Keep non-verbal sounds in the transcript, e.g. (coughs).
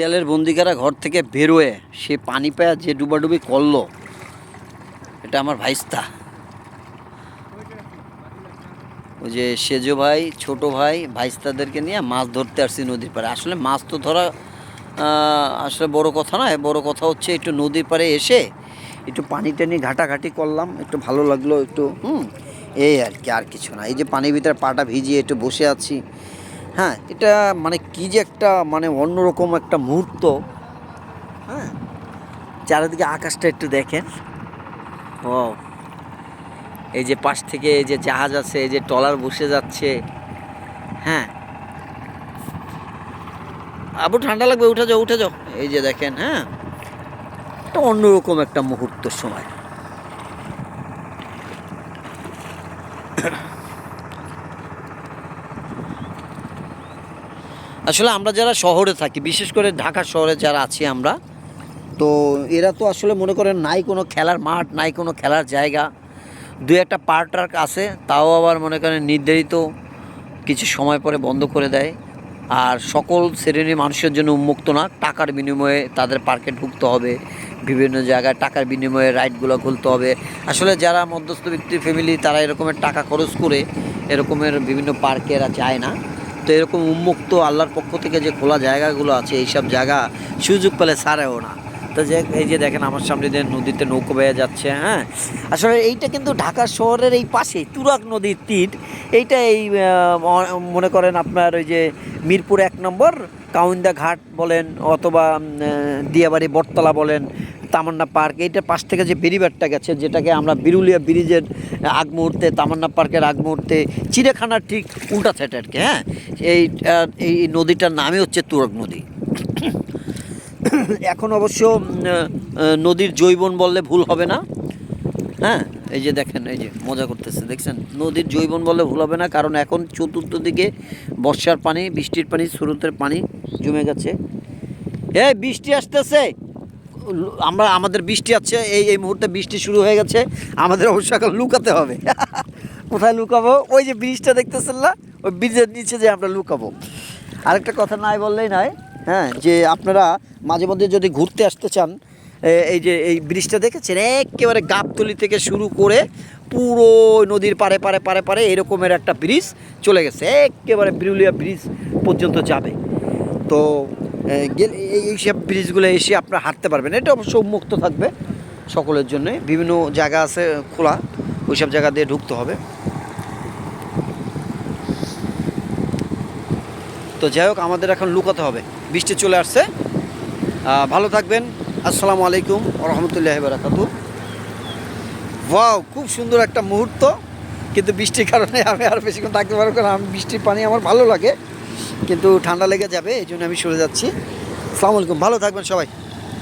দেয়ালের বন্দিকারা ঘর থেকে বেরোয়, সে পানি পায়া যে ডুবাডুবি করল, এটা আমার ভাইস্তা। ওই যে সেজো ভাই, ছোট ভাই, ভাইস্তাদেরকে নিয়ে মাছ ধরতে আসছি নদীর পাড়ে। আসলে মাছ তো ধরা আসলে বড় কথা নয়, বড় কথা হচ্ছে একটু নদীর পাড়ে এসে একটু পানি টানি ঘাটাঘাটি করলাম, একটু ভালো লাগল, একটু, হুম, এই আর কি, আর কিছু না। এই যে পানির ভিতরে পাটা ভিজিয়ে একটু বসে আছি হ্যাঁ এটা মানে কি যে একটা মানে অন্যরকম একটা মুহূর্ত। হ্যাঁ চারিদিকে আকাশটা একটু দেখেন। ও এই যে পাশ থেকে এই যে জাহাজ আছে, এই যে ট্রলার বসে যাচ্ছে। হ্যাঁ আবু ঠান্ডা লাগবে, উঠে যাও উঠে যাও। এই যে দেখেন হ্যাঁ একটা অন্যরকম একটা মুহূর্ত সময়। আসলে আমরা যারা শহরে থাকি, বিশেষ করে ঢাকা শহরে যারা আছি আমরা, তো এরা তো আসলে মনে করেন নাই কোনো খেলার মাঠ, নাই কোনো খেলার জায়গা। দু একটা পার্ক আছে, তাও আবার মনে করেন নির্ধারিত কিছু সময় পরে বন্ধ করে দেয়। আর সকল শ্রেণির মানুষের জন্য উন্মুক্ত না, টাকার বিনিময়ে তাদের পার্কে ঢুকতে হবে, বিভিন্ন জায়গায় টাকার বিনিময়ে রাইডগুলো খুলতে হবে। আসলে যারা মধ্যস্থ ব্যক্তি ফ্যামিলি তারা এরকমের টাকা খরচ করে এরকমের বিভিন্ন পার্কে এরা যায় না। তো এরকম উন্মুক্ত আল্লাহর পক্ষ থেকে যে খোলা জায়গাগুলো আছে, এইসব জায়গা সুযোগ পেলে ছাড়েও না। তো যে, এই যে দেখেন আমার সামনে দিয়ে নদীতে নৌকো বেয়ে যাচ্ছে হ্যাঁ? আসলে এইটা কিন্তু ঢাকা শহরের এই পাশেই তুরাগ নদীর তীর। এইটা এই মনে করেন আপনার ওই যে মিরপুর এক নম্বর কাউন্দা ঘাট বলেন অথবা দিয়াবাড়ি বটতলা বলেন তামান্না পার্ক, এইটার পাশ থেকে যে বেরিবারটা গেছে, যেটাকে আমরা বিরুলিয়া ব্রিজের আগ মুহূর্তে, তামান্না পার্কের আগ মুহূর্তে, চিড়িয়াখানার ঠিক উল্টা সাইড আর কি হ্যাঁ? এই এই নদীটার নামই হচ্ছে তুরক নদী। (coughs) এখন অবশ্য নদীর জৈবন বললে ভুল হবে না হ্যাঁ? এই যে দেখেন, এই যে মজা করতেছে, দেখছেন? নদীর জৈবন বললে ভুল হবে না, কারণ এখন চতুর্থ দিকে বর্ষার পানি, বৃষ্টির পানি, স্রোতের পানি জমে গেছে। এই, বৃষ্টি আসতেছে! আমরা, আমাদের বৃষ্টি আছে, এই এই মুহূর্তে বৃষ্টি শুরু হয়ে গেছে, আমাদের অবশ্য এখন লুকাতে হবে। (laughs) কোথায় লুকাবো? ওই যে ব্রিজটা দেখতেছেন না? ওই ব্রিজের নিচে যে আমরা লুকাবো। আরেকটা কথা নাই বললেই নয় হ্যাঁ যে আপনারা মাঝে মধ্যে যদি ঘুরতে আসতে চান এই যে, এই ব্রিজটা দেখেছেন? একেবারে গাবতলি থেকে শুরু করে পুরো নদীর পারে পারে পারে পারে এরকমের একটা ব্রিজ চলে গেছে। একেবারে বিরুলিয়া ব্রিজ পর্যন্ত যাবে। তো গেলে এই সব ব্রিজগুলো এসে আপনারা হাঁটতে পারবেন। এটা অবশ্য উন্মুক্ত থাকবে সকলের জন্য বিভিন্ন জায়গা আছে খোলা, ওইসব জায়গা দিয়ে ঢুকতে হবে। তো যাই হোক, আমাদের এখন লুকাতে হবে। বৃষ্টি চলে আসছে। ভালো থাকবেন। আসসালামু আলাইকুম রহমতুল্লাহ বারাকাতু ওয়াও, খুব সুন্দর একটা মুহূর্ত। কিন্তু বৃষ্টির কারণে আমি আর বেশিক্ষণ থাকতে পারব কারণ আমি বৃষ্টির পানি আমার ভালো লাগে। কিন্তু ঠান্ডা লেগে যাবে এই জন্য আমি সরে যাচ্ছি। সালামালাইকুম ভালো থাকবেন সবাই।